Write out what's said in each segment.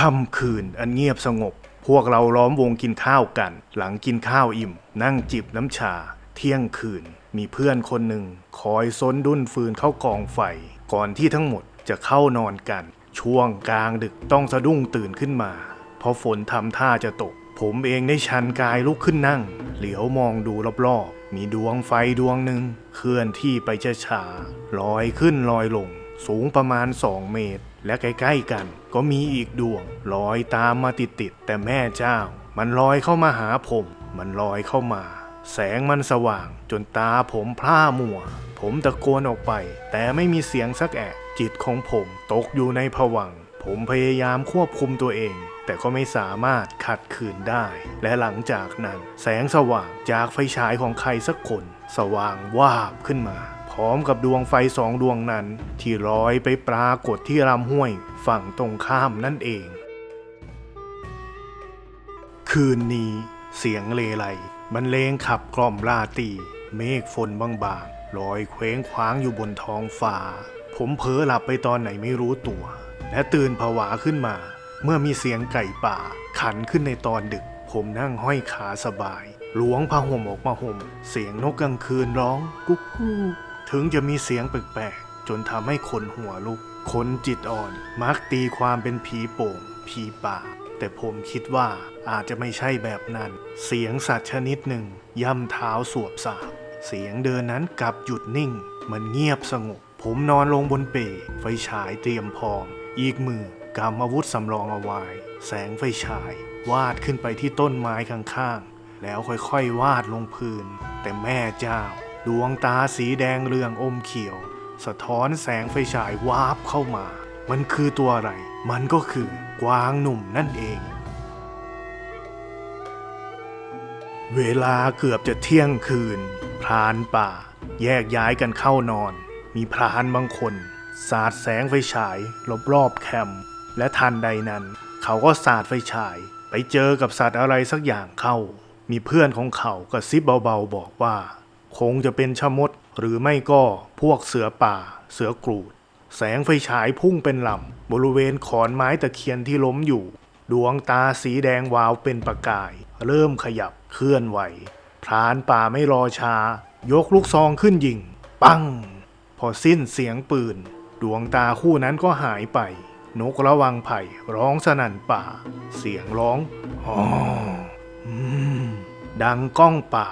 ค่ำคืนอันเงียบสงบ พวกเราล้อมวงกินข้าวกัน หลังกินข้าวอิ่ม นั่งจิบน้ำชา เที่ยงคืน มีเพื่อนคนหนึ่ง คอยซนดุนฟืนเข้ากองไฟ ก่อนที่ทั้งหมดจะเข้านอนกัน ช่วงกลางดึกต้องสะดุ้งตื่นขึ้นมา เพราะฝนทำท่าจะตก ผมเองได้ชันกายลุกขึ้นนั่ง เหลียวมองดูรอบๆ มีดวงไฟดวงหนึ่งเคลื่อนที่ไปช้าๆลอยขึ้นลอยลง สูงประมาณ2เมตร และใกล้ๆกัน ก็มีอีกดวงลอยตามมาติดๆแต่แม่เจ้า มันลอยเข้ามาหาผม มันลอยเข้ามา แสงมันสว่าง จนตาผมพร่ามัว ผมตะโกนออกไป แต่ไม่มีเสียงสักแอะจิตของผมตกอยู่ในผวังผมพยายามควบคุมตัวเอง แต่ก็ไม่สามารถขัดขืนได้ และหลังจากนั้น แสงสว่างจากไฟฉายของใครสักคน สว่างวาบขึ้นมา ร้อมกับดวงไฟสองดวงนั้น ที่ลอยไปปรากฏที่ลำห้วยฝั่งตรงข้ามนั่นเอง คืนนี้เสียงเลไลบรรเลงขับกล่อมราตรีเมฆฝนบางๆลอยเคว้งคว้างอยู่บนท้องฟ้า ผมเผลอหลับไปตอนไหนไม่รู้ตัว และตื่นผวาขึ้นมา เมื่อมีเสียงไก่ป่า ขันขึ้นในตอนดึก ผมนั่งห้อยขาสบายหลวงผ้าห่มออกมาห่ม เสียงนกกลางคืนร้องกุ๊กกู ถึงจะมีเสียงแปลกๆ จนทำให้คนหัวลุก คนจิตอ่อนมักตีความเป็นผีโป่ง ผีป่า แต่ผมคิดว่าอาจจะไม่ใช่แบบนั้น เสียงสัตว์ชนิดหนึ่ง ย่ำเท้าสวบสาบเสียงเดินนั้นกลับหยุดนิ่ง มันเงียบสงบ ผมนอนลงบนเปลไฟฉายเตรียมพร้อม อีกมือกำอาวุธสำรองเอาไว้ แสงไฟฉาย วาดขึ้นไปที่ต้นไม้ข้างๆ แล้วค่อยๆ วาดลงพื้น แต่แม่เจ้า ดวงตาสีแดงเรืองอมเขียว สะท้อนแสงไฟฉายวาบเข้ามา มันคือตัวอะไร มันก็คือกวางหนุ่มนั่นเอง เวลาเกือบจะเที่ยงคืน พรานป่า แยกย้ายกันเข้านอน มีพรานบางคน สาดแสงไฟฉายรอบๆแคมป์และทันใดนั้น เขาก็สาดไฟฉาย ไปเจอกับสัตว์อะไรสักอย่างเข้า มีเพื่อนของเขากระซิบเบาๆบอกว่า คงจะเป็นชะมดหรือไม่ก็พวกเสือป่า เสือกรูด แสงไฟฉายพุ่งเป็นลำบริเวณขอนไม้ตะเคียนที่ล้มอยู่ ดวงตาสีแดงวาวเป็นประกาย เริ่มขยับเคลื่อนไหวพรานป่าไม่รอช้า ยกลูกซองขึ้นยิง ปัง พอสิ้นเสียงปืน ดวงตาคู่นั้นก็หายไป นกระวังไผ่ร้องสนั่นป่า เสียงร้องอ๋อดังก้องป่า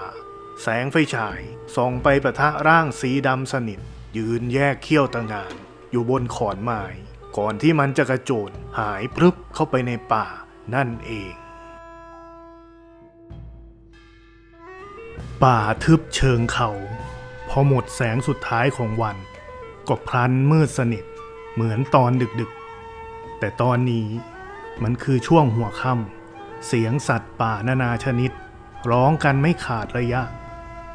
แสงไฟฉายส่องไปประทะร่างสีดำสนิท ยืนแยกเขี้ยวตะงาน อยู่บนขอนไม้ก่อนที่มันจะกระโจนหายพรึบเข้าไปในป่านั่นเอง ป่าทึบเชิงเขา พอหมดแสงสุดท้ายของวัน ก็พลันมืดสนิท เหมือนตอนดึกๆ แต่ตอนนี้มันคือช่วงหัวค่ำเสียงสัตว์ป่านานาชนิด ร้องกันไม่ขาดระยะ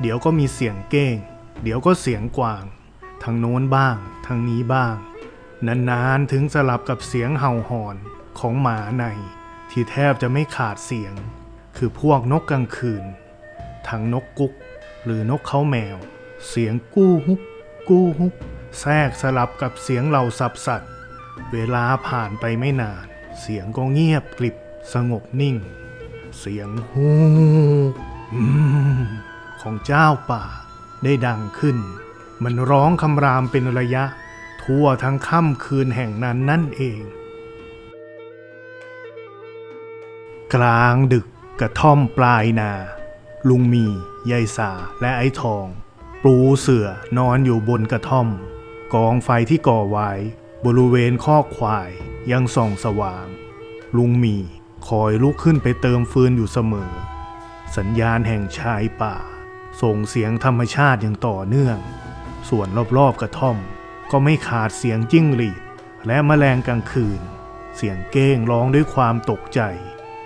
เดี๋ยวก็มีเสียงเก้ง เดี๋ยวก็เสียงกวาง ทางโน้นบ้าง ทางนี้บ้าง นานๆถึงสลับกับเสียงเห่าหอนของหมาใน ที่แทบจะไม่ขาดเสียง คือพวกนกกลางคืน ทั้งนกกุ๊ก หรือนกเขาแมว เสียงกู้ฮุก กู้ฮุก แทรกสลับกับเสียงเหล่าสับสัตว์ เวลาผ่านไปไม่นาน เสียงก็เงียบกริบสงบนิ่ง เสียงฮูกอืม ของเจ้าป่าได้ดังขึ้น มันร้องคำรามเป็นระยะ ทั่วทั้งค่ำคืนแห่งนั้นนั่นเอง กลางดึกกระท่อมปลายนา ลุงมียายสาและไอ้ทอง ปูเสือนอนอยู่บนกระท่อม กองไฟที่ก่อไว้ บริเวณคอควายยังส่องสว่าง ลุงมีคอยลุกขึ้นไปเติมฟืนอยู่เสมอ สัญญาณแห่งชายป่า ส่งเสียงธรรมชาติอย่างต่อเนื่อง ส่วนรอบๆกระท่อม ก็ไม่ขาดเสียงจิ้งหรีด และแมลงกลางคืน เสียงเก้งร้องด้วยความตกใจ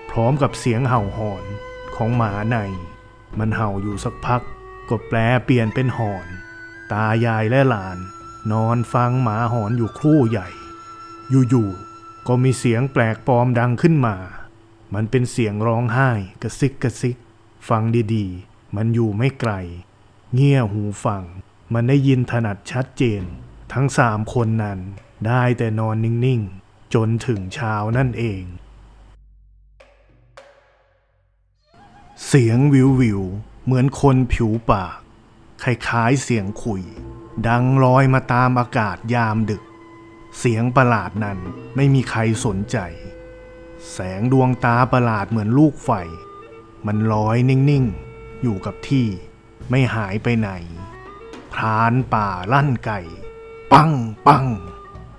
พร้อมกับเสียงเห่าหอนของหมาใน มันเห่าอยู่สักพัก ก็แปลเปลี่ยนเป็นหอน ตายายและหลาน นอนฟังหมาหอนอยู่ครู่ใหญ่ อยู่ๆก็มีเสียงแปลกปลอมดังขึ้นมา มันเป็นเสียงร้องไห้กระซิกกระซิก ฟังดีๆ มันอยู่ไม่ไกล เงี่ยหูฟัง มันได้ยินถนัดชัดเจน ทั้งสามคนนั้นได้แต่นอนนิ่งๆ จนถึงเช้านั่นเอง เสียงวิววิวเหมือนคนผิวปากคล้ายๆเสียงขุย ดังลอยมาตามอากาศยามดึก เสียงประหลาดนั้นไม่มีใครสนใจ แสงดวงตาประหลาดเหมือนลูกไฟ มันลอยนิ่งๆ อยู่กับที่ไม่หายไปไหน พรานป่าลั่นไก่ ปังปัง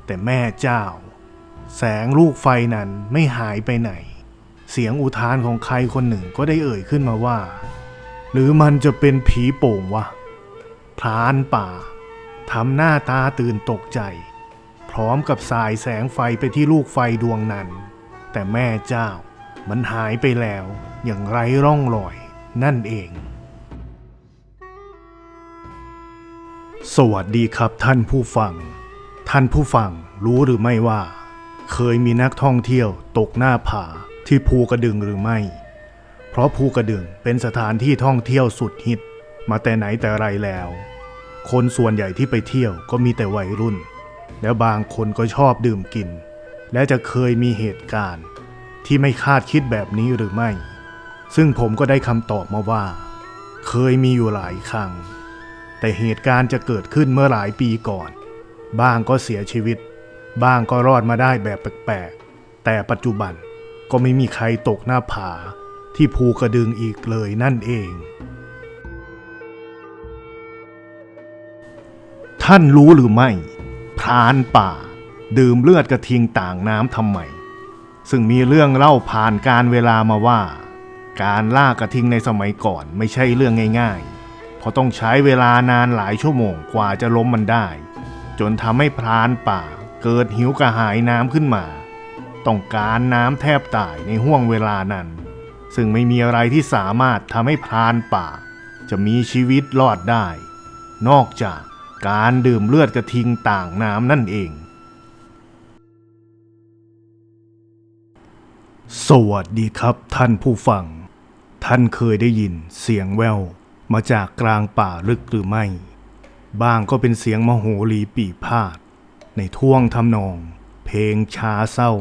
แต่แม่เจ้า แสงลูกไฟนั้นไม่หายไปไหน เสียงอุทานของใครคนหนึ่งก็ได้เอ่ยขึ้นมาว่า หรือมันจะเป็นผีโป่งวะพรานป่าทำหน้าตาตื่นตกใจ พร้อมกับสายแสงไฟไปที่ลูกไฟดวงนั้น แต่แม่เจ้ามันหายไปแล้วอย่างไร้ร่องรอย นั่นเอง สวัสดีครับท่านผู้ฟัง ท่านผู้ฟังรู้หรือไม่ว่า เคยมีนักท่องเที่ยวตกหน้าผาที่ภูกระดึงหรือไม่ เพราะภูกระดึงเป็นสถานที่ท่องเที่ยวสุดฮิต มาแต่ไหนแต่ไรแล้ว คนส่วนใหญ่ที่ไปเที่ยวก็มีแต่วัยรุ่น แล้วบางคนก็ชอบดื่มกิน และจะเคยมีเหตุการณ์ที่ไม่คาดคิดแบบนี้หรือไม่ ซึ่งผมก็ได้คำตอบมาว่า เคยมีอยู่หลายครั้ง แต่เหตุการณ์จะเกิดขึ้นเมื่อหลายปีก่อน บ้างก็เสียชีวิต บ้างก็รอดมาได้แบบแปลกๆ แต่ปัจจุบันก็ไม่มีใครตกหน้าผาที่ภูกระดึงอีกเลยนั่นเอง ท่านรู้หรือไม่พรานป่า ดื่มเลือดกระทิงต่างน้ำทำไม ซึ่งมีเรื่องเล่าผ่านการเวลามาว่า การล่ากระทิงในสมัยก่อนไม่ใช่เรื่องง่ายๆ เพราะต้องใช้เวลานานหลายชั่วโมงกว่าจะล้มมันได้ จนทำให้พรานป่าเกิดหิวกระหายน้ำขึ้นมา ต้องการน้ำแทบตายในห่วงเวลานั้น ซึ่งไม่มีอะไรที่สามารถทำให้พรานป่า จะมีชีวิตรอดได้ นอกจากการดื่มเลือดกระทิงต่างน้ำนั่นเอง สวัสดีครับท่านผู้ฟัง ท่านเคยได้ยินเสียงแววมาจากกลางป่าลึกหรือไม่ บ้างก็เป็นเสียงมโหรีปีพาด ในท่วงทำนอง เพลงช้าเศร้า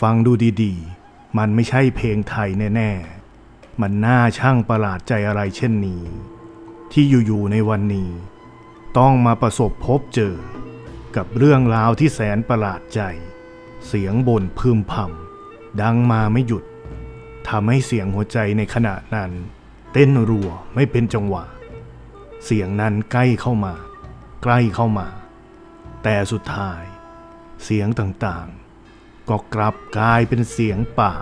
ฟังดูดีๆ มันไม่ใช่เพลงไทยแน่ๆ มันน่าช่างประหลาดใจอะไรเช่นนี้ ที่อยู่ๆในวันนี้ ต้องมาประสบพบเจอ กับเรื่องราวที่แสนประหลาดใจ เสียงบ่นพึมพำดังมาไม่หยุด ทำให้เสียงหัวใจในขณะนั้น เต้นรัวไม่เป็นจังหวะ เสียงนั้นใกล้เข้ามา ใกล้เข้ามา แต่สุดท้าย เสียงต่างๆ ก็กลับกลายเป็นเสียงป่า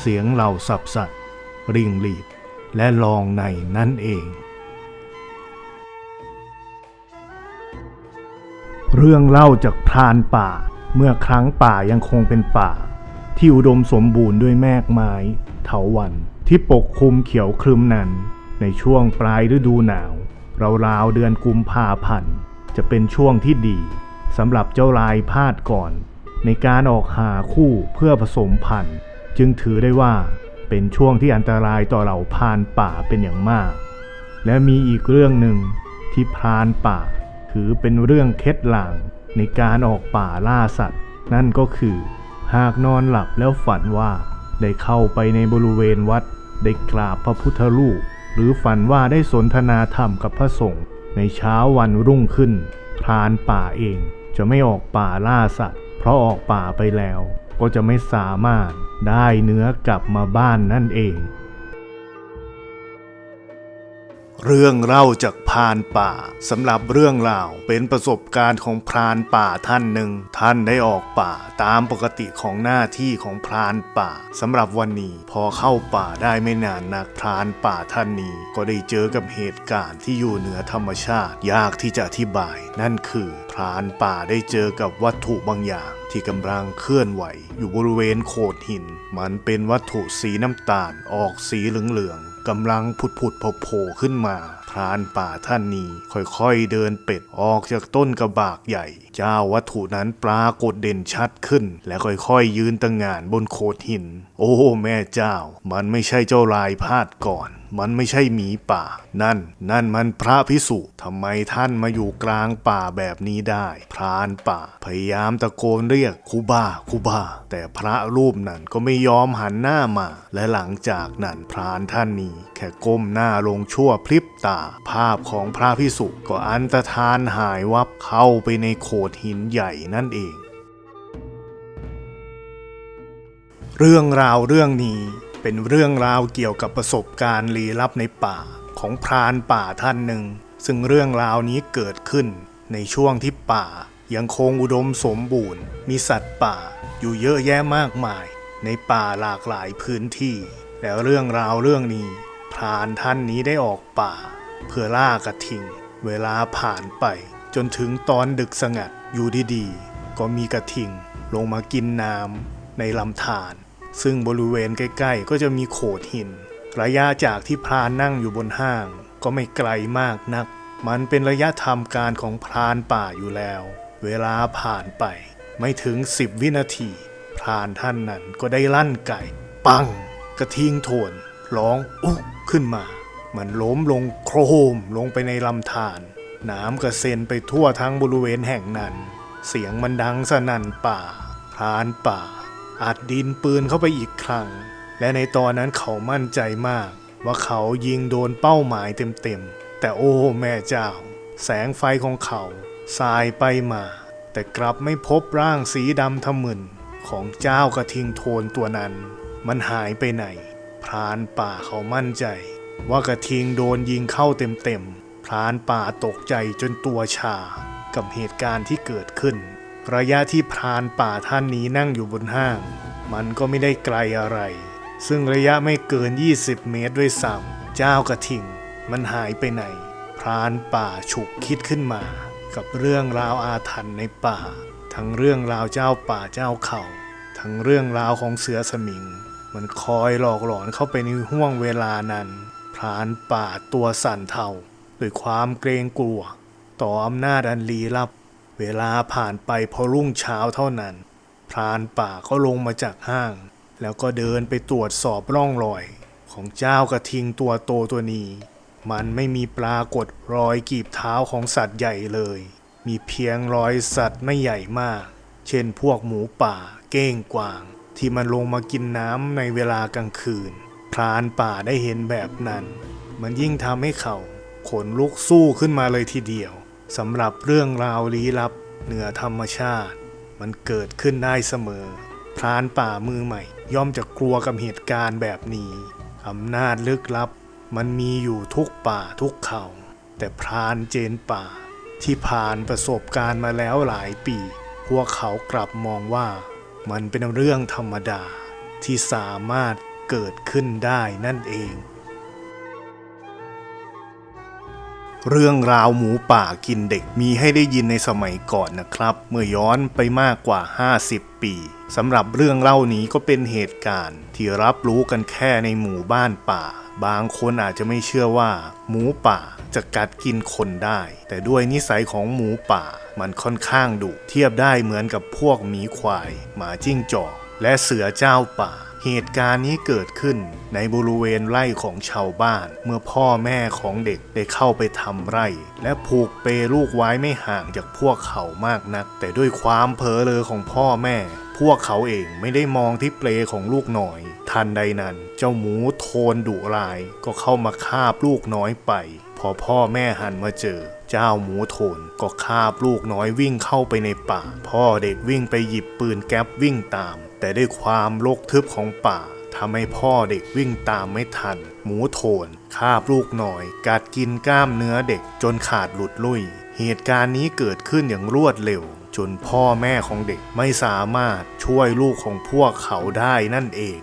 เสียงเหล่าสับสัตว์ริงหลีดและลองในนั่นเอง เรื่องเล่าจากพรานป่าเมื่อครั้งป่ายังคงเป็นป่า ที่อุดมสมบูรณ์ด้วยแมกไม้ เถาวันที่ปกคลุมเขียวครึมนั้น ในช่วงปลายฤดูหนาว ราวๆเดือนกุมภาพันธ์ จะเป็นช่วงที่ดีสำหรับเจ้าลายพาดก่อน ในการออกหาคู่เพื่อผสมพันธุ์ จึงถือได้ว่าเป็นช่วงที่อันตรายต่อเหล่าพานป่าเป็นอย่างมาก และมีอีกเรื่องหนึ่งที่พานป่า ถือเป็นเรื่องเคล็ดลางในการออกป่าล่าสัตว์ นั่นก็คือ หากนอนหลับแล้วฝันว่า ได้เข้าไปในบริเวณวัด ได้กราบพระพุทธรูป หรือฝันว่าได้สนทนาธรรมกับพระสงฆ์ในเช้าวันรุ่งขึ้น พรานป่าเองจะไม่ออกป่าล่าสัตว์ เพราะออกป่าไปแล้ว ก็จะไม่สามารถได้เนื้อกลับมาบ้านนั่นเอง เรื่องเล่าจากพรานป่าสำหรับเรื่องราวเป็นประสบการณ์ของพรานป่าท่านหนึ่ง ท่านได้ออกป่าตามปกติของหน้าที่ของพรานป่าสำหรับวันนี้พอเข้าป่าได้ไม่นานนักพรานป่าท่านนี้ ก็ได้เจอกับเหตุการณ์ที่อยู่เหนือธรรมชาติ ยากที่จะอธิบาย นั่นคือพรานป่าได้เจอกับวัตถุบางอย่างที่กำลังเคลื่อนไหว อยู่บริเวณโขดหิน มันเป็นวัตถุสีน้ำตาลออกสีเหลือง กำลังผุดผุดโผล่ขึ้นมา พรานป่าท่านนี้ค่อยๆเดินเป็ดออกจากต้นกระบากใหญ่ เจ้าวัตถุนั้นปรากฏเด่นชัดขึ้น และค่อยๆ ยืนตั้งงานบนโขดหิน โอ้แม่เจ้า มันไม่ใช่เจ้าลายพาดก่อนมันไม่ใช่หมีป่า นั่น นั่นมันพระพิสุทำไมท่านมาอยู่กลางป่าแบบนี้ได้ พรานป่า พยายามตะโกนเรียกคูบาคูบา แต่พระรูปนั้นก็ไม่ยอมหันหน้ามา และหลังจากนั้นพรานท่านนี้ แค่ก้มหน้าลงชั่วพริบตา ภาพของพระพิสุก็อันตรธานหายวับเข้าไปในโขดหินใหญ่นั่นเอง เรื่องราวเรื่องนี้เป็นเรื่องราวเกี่ยวกับประสบการณ์ลี้ลับในป่าของพรานป่าท่านหนึ่ง ซึ่งเรื่องราวนี้เกิดขึ้นในช่วงที่ป่ายังคงอุดมสมบูรณ์ มีสัตว์ป่าอยู่เยอะแยะมากมาย ในป่าหลากหลายพื้นที่ แล้วเรื่องราวเรื่องนี้พรานท่านนี้ได้ออกป่า เพื่อล่ากระทิง เวลาผ่านไป จนถึงตอนดึกสงัดอยู่ดีๆ ก็มีกระทิงลงมากินน้ำในลำธารซึ่งบริเวณใกล้ๆ ก็จะมีโขดหิน ระยะจากที่พรานนั่งอยู่บนห้าง ก็ไม่ไกลมากนัก มันเป็นระยะทำการของพรานป่าอยู่แล้ว เวลาผ่านไป ไม่ถึงสิบวินาที พรานท่านนั้นก็ได้ลั่นไก่ ปัง กระทิงโถนร้องอุ๊ขึ้นมา มันล้มลงโครมลงไปในลำธาร น้ำกระเซ็นไปทั่วทั้งบริเวณแห่งนั้น เสียงมันดังสนั่นป่าพรานป่า อัดดินปืนเข้าไปอีกครั้ง และในตอนนั้นเขามั่นใจมาก ว่าเขายิงโดนเป้าหมายเต็มๆ แต่โอ้แม่เจ้า แสงไฟของเขาสายไปมา แต่กลับไม่พบร่างสีดำทะมึนของเจ้ากระทิงโทนตัวนั้น มันหายไปไหน พรานป่าเขามั่นใจ ว่ากระทิงโดนยิงเข้าเต็มๆ พรานป่าตกใจจนตัวชา กับเหตุการณ์ที่เกิดขึ้น ระยะที่พรานป่าท่านนี้นั่งอยู่บนห้าง มันก็ไม่ได้ไกลอะไร ซึ่งระยะไม่เกิน 20 เมตรด้วยซ้ำเจ้ากระทิง มันหายไปไหน พรานป่าฉุกคิดขึ้นมา กับเรื่องราวอาถรรพ์ในป่า ทั้งเรื่องราวเจ้าป่าเจ้าเขา ทั้งเรื่องราวของเสือสมิง มันคอยหลอกหลอนเข้าไปในห่วงเวลานั้นพรานป่าตัวสั่นเทา ด้วยความเกรงกลัว ต่ออำนาจอันลี้ลับ เวลาผ่านไปพอรุ่งเช้าเท่านั้น พรานป่าก็ลงมาจากห้าง แล้วก็เดินไปตรวจสอบร่องรอย ของเจ้ากระทิงตัวโตตัวนี้ มันไม่มีปรากฏรอยกีบเท้าของสัตว์ใหญ่เลย มีเพียงรอยสัตว์ไม่ใหญ่มาก เช่นพวกหมูป่า เก้งกวาง ที่มันลงมากินน้ำในเวลากลางคืน พรานป่าได้เห็นแบบนั้น มันยิ่งทำให้เขา ขนลุกสู้ขึ้นมาเลยทีเดียวสำหรับเรื่องราวลี้ลับเหนือธรรมชาติ มันเกิดขึ้นได้เสมอ พรานป่ามือใหม่ ย่อมจะกลัวกับเหตุการณ์แบบนี้อำนาจลึกลับ มันมีอยู่ทุกป่าทุกเขา แต่พรานเจนป่า ที่ผ่านประสบการณ์มาแล้วหลายปี พวกเขากลับมองว่า มันเป็นเรื่องธรรมดาที่สามารถเกิดขึ้นได้นั่นเอง เรื่องราวหมูป่ากินเด็กมีให้ได้ยินในสมัยก่อนนะครับ เมื่อย้อนไปมากกว่า 50 ปีสำหรับเรื่องเล่านี้ก็เป็นเหตุการณ์ ที่รับรู้กันแค่ในหมู่บ้านป่า บางคนอาจจะไม่เชื่อว่า หมูป่าจะกัดกินคนได้ แต่ด้วยนิสัยของหมูป่า มันค่อนข้างดุเทียบได้เหมือนกับพวกหมีควาย หมาจิ้งจอกและเสือเจ้าป่า เหตุการณ์นี้เกิดขึ้นในบริเวณไร่ของชาวบ้าน เมื่อพ่อแม่ของเด็กได้เข้าไปทำไร่ และผูกเปลูกไว้ไม่ห่างจากพวกเขามากนัก แต่ด้วยความเผลอเลอของพ่อแม่ พวกเขาเองไม่ได้มองที่เปลของลูกน้อย ทันใดนั้น เจ้าหมูโทนดุร้าย ก็เข้ามาคาบลูกน้อยไป พอพ่อแม่หันมาเจอ จ้าหมูโทนก็คาบลูกน้อยวิ่งเข้าไปในป่า พ่อเด็กวิ่งไปหยิบปืนแก๊ปวิ่งตาม แต่ด้วยความรกทึบของป่าทำให้พ่อเด็กวิ่งตามไม่ทัน หมูโทนคาบลูกน้อย กัดกินกล้ามเนื้อเด็กจนขาดหลุดลุ่ย เหตุการณ์นี้เกิดขึ้นอย่างรวดเร็ว จนพ่อแม่ของเด็กไม่สามารถช่วยลูกของพวกเขาได้นั่นเอง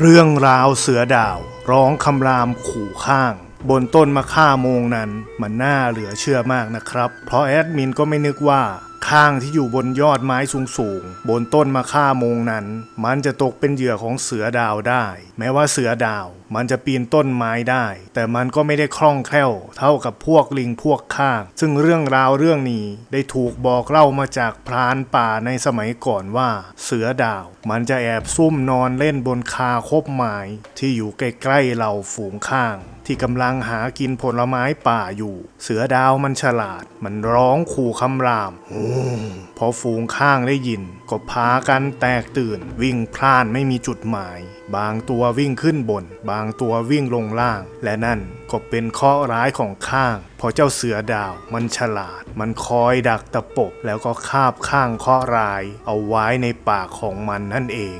เรื่องราวเสือดาว ร้องคำรามขู่ข้าง บนต้นมะค่าโมงนั้น มันน่าเหลือเชื่อมากนะครับ เพราะแอดมินก็ไม่นึกว่า ข้างที่อยู่บนยอดไม้สูงๆ บนต้นมะค่ามงนั้น มันจะตกเป็นเหยื่อของเสือดาวได้ แม้ว่าเสือดาว มันจะปีนต้นไม้ได้ แต่มันก็ไม่ได้คล่องแคล่ว เท่ากับพวกลิงพวกข้าง ซึ่งเรื่องราวเรื่องนี้ได้ถูกบอกเล่ามาจากพรานป่าในสมัยก่อนว่า เสือดาว มันจะแอบซุ่มนอนเล่นบนคาคบไม้ที่อยู่ใกล้ๆเหล่าฝูงข้าง ที่กำลังหากินผลไม้ป่าอยู่ เสือดาวมันฉลาด มันร้องขู่คำรามอพอฝูงข้างได้ยิน ก็พากันแตกตื่น วิ่งพล่านไม่มีจุดหมาย บางตัววิ่งขึ้นบน บางตัววิ่งลงล่าง และนั่นก็เป็นข้อร้ายของข้างเพราะเจ้าเสือดาวมันฉลาด มันคอยดักตะปบแล้วก็คาบข้างข้อร้าย เอาไว้ในปากของมันนั่นเอง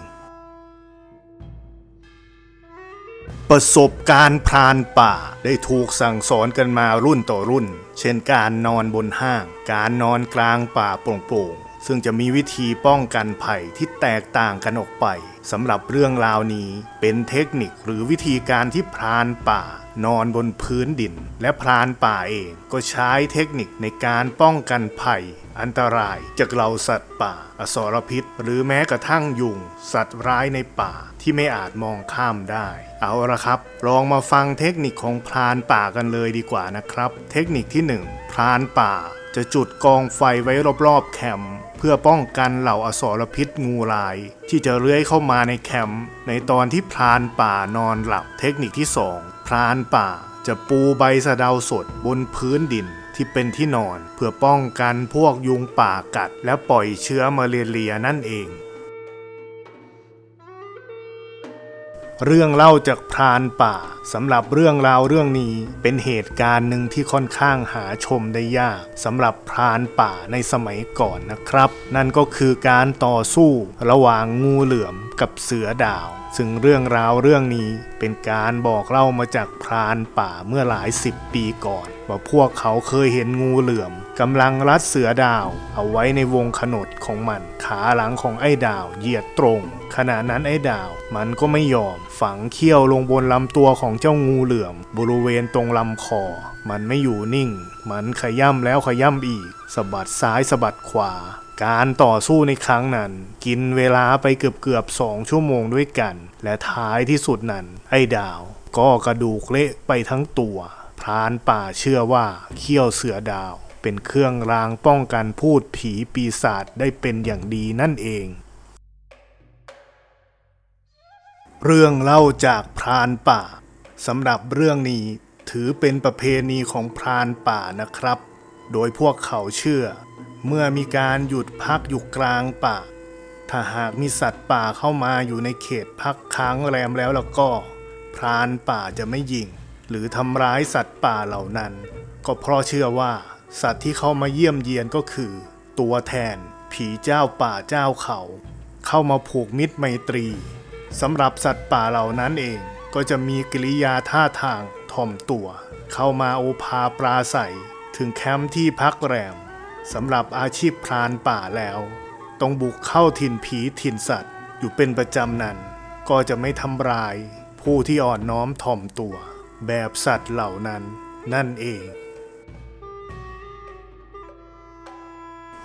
ประสบการณ์พรานป่าได้ถูกสั่งสอนกันมารุ่นต่อรุ่น เช่นการนอนบนห้าง การนอนกลางป่าโปร่ง ซึ่งจะมีวิธีป้องกันภัยที่แตกต่างกันออกไปสำหรับเรื่องราวนี้เป็นเทคนิคหรือวิธีการที่พรานป่านอนบนพื้นดิน และพรานป่าเองก็ใช้เทคนิคในการป้องกันภัย อันตรายจากเหล่าสัตว์ป่า อสรพิษ หรือแม้กระทั่งยุง สัตว์ร้ายในป่าที่ไม่อาจมองข้ามได้ เอาละครับ ลองมาฟังเทคนิคของพรานป่ากันเลยดีกว่านะครับ เทคนิคที่ 1 พรานป่า จะจุดกองไฟไว้รอบๆแคมป์เพื่อป้องกันเหล่าอสรพิษงูลาย ที่จะเลื้อยเข้ามาในแคมป์ในตอนที่พรานป่านอนหลับเทคนิคที่ 2 พรานป่าจะปูใบสะเดาสดบนพื้นดินที่เป็นที่นอน เพื่อป้องกันพวกยุงป่ากัด และปล่อยเชื้อมาเรียนั่นเอง เรื่องเล่าจากพรานป่าสำหรับเรื่องราวเรื่องนี้เป็นเหตุการณ์หนึ่งที่ค่อนข้างหาชมได้ยากสำหรับพรานป่าในสมัยก่อนนะครับ นั่นก็คือการต่อสู้ระหว่างงูเหลือมกับเสือดาว ซึ่งเรื่องราวเรื่องนี้เป็นการบอกเล่ามาจากพรานป่าเมื่อหลายสิบปีก่อน ว่าพวกเขาเคยเห็นงูเหลือมกำลังรัดเสือดาว เอาไว้ในวงขนดของมัน ขาหลังของไอ้ดาวเหยียดตรง ขณะนั้นไอ้ดาว มันก็ไม่ยอม ฝังเขี้ยวลงบนลำตัวของเจ้างูเหลือม บริเวณตรงลำคอ มันไม่อยู่นิ่ง มันขย่ำแล้วขย่ำอีกสะบัดซ้ายสะบัดขวา การต่อสู้ในครั้งนั้น กินเวลาไปเกือบเกือบสองชั่วโมงด้วยกัน และท้ายที่สุดนั้น ไอ้ดาว ก็กระดูกเละไปทั้งตัวพรานป่าเชื่อว่าเขี้ยวเสือดาว เป็นเครื่องรางป้องกันพูดผีปีศาจได้เป็นอย่างดีนั่นเอง เรื่องเล่าจากพรานป่าสำหรับเรื่องนี้ถือเป็นประเพณีของพรานป่านะครับ โดยพวกเขาเชื่อ เมื่อมีการหยุดพักอยู่กลางป่า ถ้าหากมีสัตว์ป่าเข้ามาอยู่ในเขตพักค้างแรมแล้วแล้วก็ พรานป่าจะไม่ยิง หรือทำร้ายสัตว์ป่าเหล่านั้น ก็เพราะเชื่อว่า สัตว์ที่เข้ามาเยี่ยมเยียนก็คือ ตัวแทน ผีเจ้าป่าเจ้าเขา เข้ามาผูกมิตรไมตรีสำหรับสัตว์ป่าเหล่านั้นเองก็จะมีกิริยาท่าทางถ่อมตัว เข้ามาโอภาปราศัย ถึงแคมป์ที่พักแรม สำหรับอาชีพพรานป่าแล้ว ต้องบุกเข้าถิ่นผีถิ่นสัตว์ อยู่เป็นประจำนั้น ก็จะไม่ทำร้าย ผู้ที่อ่อนน้อมถ่อมตัว แบบสัตว์เหล่านั้น นั่นเอง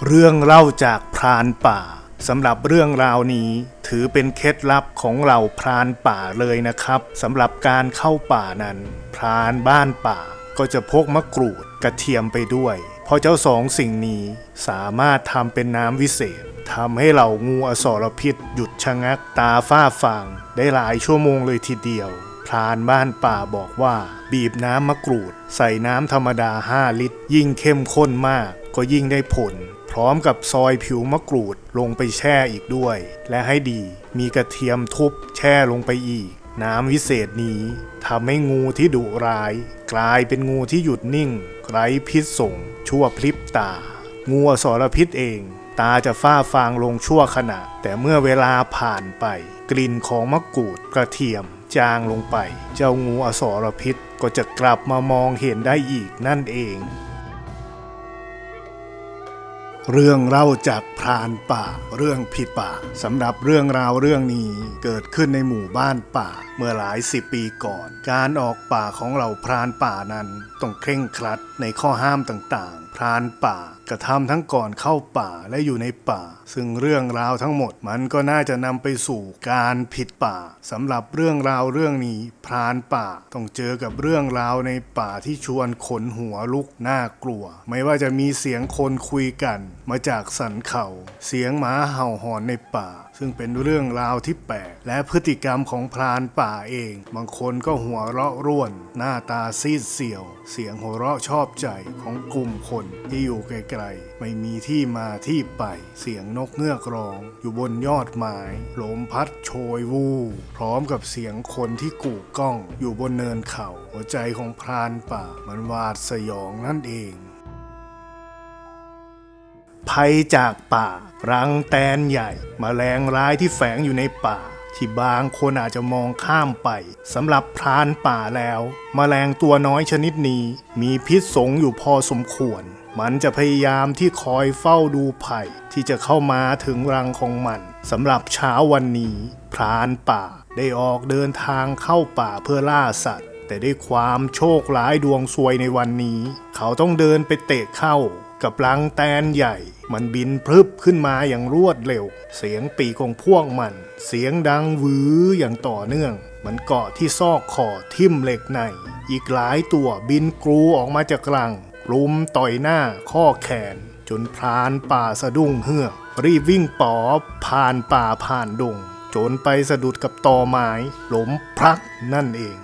เรื่องเล่าจากพรานป่าสำหรับเรื่องราวนี้ถือเป็นเคล็ดลับของเหล่าพรานป่าเลยนะครับสำหรับการเข้าป่านั้น พรานบ้านป่าก็จะพกมะกรูดกระเทียมไปด้วย เพราะเจ้าสองสิ่งนี้สามารถทำเป็นน้ำวิเศษทำให้เหล่างูอสรพิษหยุดชะงักตาฝ้าฟางได้หลายชั่วโมงเลยทีเดียวพรานบ้านป่าบอกว่า บีบน้ำมะกรูด ใส่น้ำธรรมดา 5 ลิตร ยิ่งเข้มข้นมาก ก็ยิ่งได้ผล พร้อมกับซอยผิวมะกรูดลงไปแช่อีกด้วย และให้ดี มีกระเทียมทุบแช่ลงไปอีก น้ำวิเศษนี้ทำให้งูที่ดุร้าย กลายเป็นงูที่หยุดนิ่งไร้พิษส่งชั่วพลิบตา งูอสรพิษเอง ตาจะฝ้าฟางลงชั่วขณะ แต่เมื่อเวลาผ่านไป กลิ่นของมะกรูดกระเทียม จางลงไป เจ้างูอสรพิษก็จะกลับมามองเห็นได้อีกนั่นเอง เรื่องเล่าจากพรานป่า เรื่องผิดป่าสำหรับเรื่องราวเรื่องนี้เกิดขึ้นในหมู่บ้านป่า เมื่อหลายสิบปีก่อน การออกป่าของเหล่าพรานป่านั้นต้องเคร่งครัดในข้อห้ามต่างๆ พรานป่า กระทำทั้งก่อนเข้าป่าและอยู่ในป่า ซึ่งเรื่องราวทั้งหมดมันก็น่าจะนำไปสู่การผิดป่าสำหรับเรื่องราวเรื่องนี้พรานป่าต้องเจอกับเรื่องราวในป่าที่ชวนขนหัวลุกน่ากลัว ไม่ว่าจะมีเสียงคนคุยกัน มาจากสันเขา เสียงหมาเห่าหอนในป่า ซึ่งเป็นเรื่องราวที่แปลกและพฤติกรรมของพรานป่าเอง บางคนก็หัวเราะร่วน หน้าตาซีดเซียว เสียงหัวเราะชอบใจของกลุ่มคนที่อยู่ไกลๆไม่มีที่มาที่ไป เสียงนกเงือกร้อง อยู่บนยอดไม้ลมพัดโชยวู พร้อมกับเสียงคนที่กู่ก้อง อยู่บนเนินเขา หัวใจของพรานป่ามันหวาดสยองนั่นเอง ภัยจากป่า รังแตนใหญ่มแมลงร้ายที่แฝงอยู่ในป่า ที่บางคนอาจจะมองข้ามไปสำหรับพรานป่าแล้วมแมลงตัวน้อยชนิดนี้ มีพิษสงอยู่พอสมควร มันจะพยายามที่คอยเฝ้าดูภัยที่จะเข้ามาถึงรังของมันสำหรับเช้าวันนี้ พรานป่าได้ออกเดินทางเข้าป่าเพื่อล่าสัตว์ แต่ด้วยความโชคร้ายดวงซวยในวันนี้ เขาต้องเดินไปเตะเข้า กับรังแตนใหญ่ มันบินพรึบขึ้นมาอย่างรวดเร็ว เสียงปีกของพวกมัน เสียงดังหวืออย่างต่อเนื่อง มันเกาะที่ซอกคอทิ่มเหล็กใน อีกหลายตัวบินกรูออกมาจากรังรุมต่อยหน้าข้อแขน จนพรานป่าสะดุ้งเฮือกรีบวิ่งปอบผ่านป่าผ่านดงจนไปสะดุดกับตอไม้หลมพลักนั่นเอง